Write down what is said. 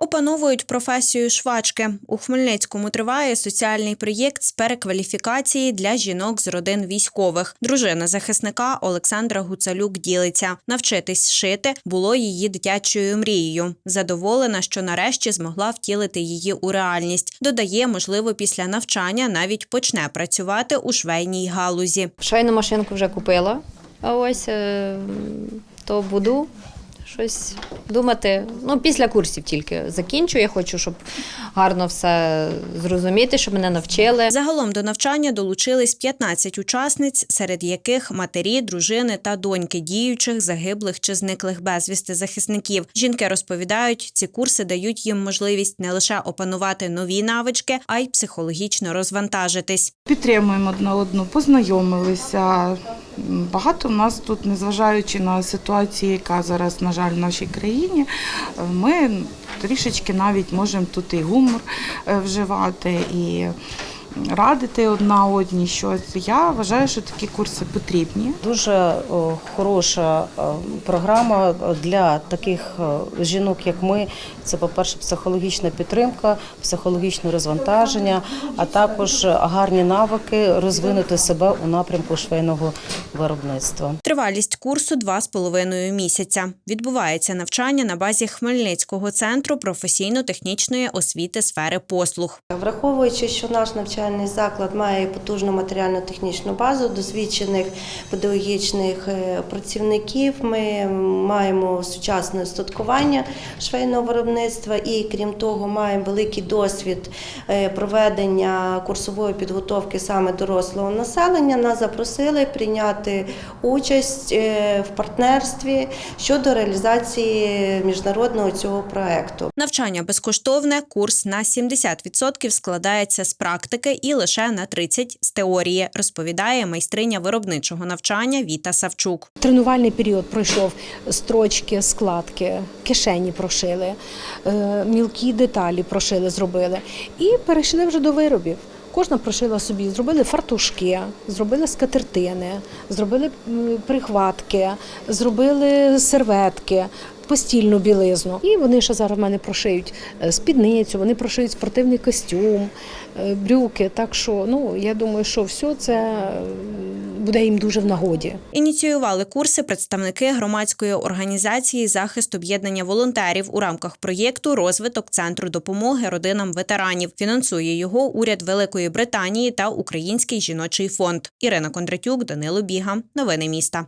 Опановують професію швачки. У Хмельницькому триває соціальний проєкт з перекваліфікації для жінок з родин військових. Дружина захисника Олександра Гуцалюк ділиться. Навчитись шити було її дитячою мрією. Задоволена, що нарешті змогла втілити її у реальність. Додає, можливо, після навчання навіть почне працювати у швейній галузі. Швейну машинку вже купила. А ось е, то буду щось думати. Ну, після курсів тільки закінчу. Я хочу, щоб гарно все зрозуміти, щоб мене навчили. Загалом до навчання долучились 15 учасниць, серед яких матері, дружини та доньки діючих, загиблих чи зниклих безвісти захисників. Жінки розповідають, ці курси дають їм можливість не лише опанувати нові навички, а й психологічно розвантажитись. Підтримуємо одна одну, познайомилися. Багато в нас тут, незважаючи на ситуацію, яка зараз, на жаль, в нашій країні, е, ми трішечки навіть можемо тут і гумор е, вживати, і радити одна одній щось. Я вважаю, що такі курси потрібні. Дуже хороша е, програма для таких е, жінок, як ми. Це, по-перше, психологічна підтримка, психологічне розвантаження, а також гарні навики розвинути себе у напрямку швейного виробництва. Тривалість курсу два з половиною місяця. Відбувається навчання на базі Хмельницького центру професійно-технічної освіти сфери послуг. Враховуючи, що наш навчальний заклад має потужну матеріально-технічну базу досвідчених педагогічних е, працівників, ми маємо сучасне устаткування швейного виробництва і, крім того, маємо великий досвід е, проведення курсової підготовки саме дорослого населення. Нас запросили прийняти участь е, в партнерстві щодо реалізації міжнародного цього проекту. Навчання безкоштовне, курс на 70% складається з практики і лише на 30% з теорії, розповідає майстриня виробничого навчання Віта Савчук. Тренувальний період пройшов строчки, складки, кишені прошили, е, мілкі деталі прошили, зробили і перейшли вже до виробів. Кожна прошила собі, зробили фартушки, зробили скатертини, зробили прихватки, зробили серветки, постільну білизну. І вони ще зараз в мене прошиють е, спідницю, вони прошиють спортивний костюм, е, брюки. Так що ну я думаю, що все це е, буде їм дуже в нагоді. Ініціювали курси представники громадської організації захист об'єднання волонтерів у рамках проєкту Розвиток центру допомоги родинам ветеранів. Фінансує його уряд Великої Британії та Український жіночий фонд. Ірина Кондратюк, Данило Біга. Новини міста.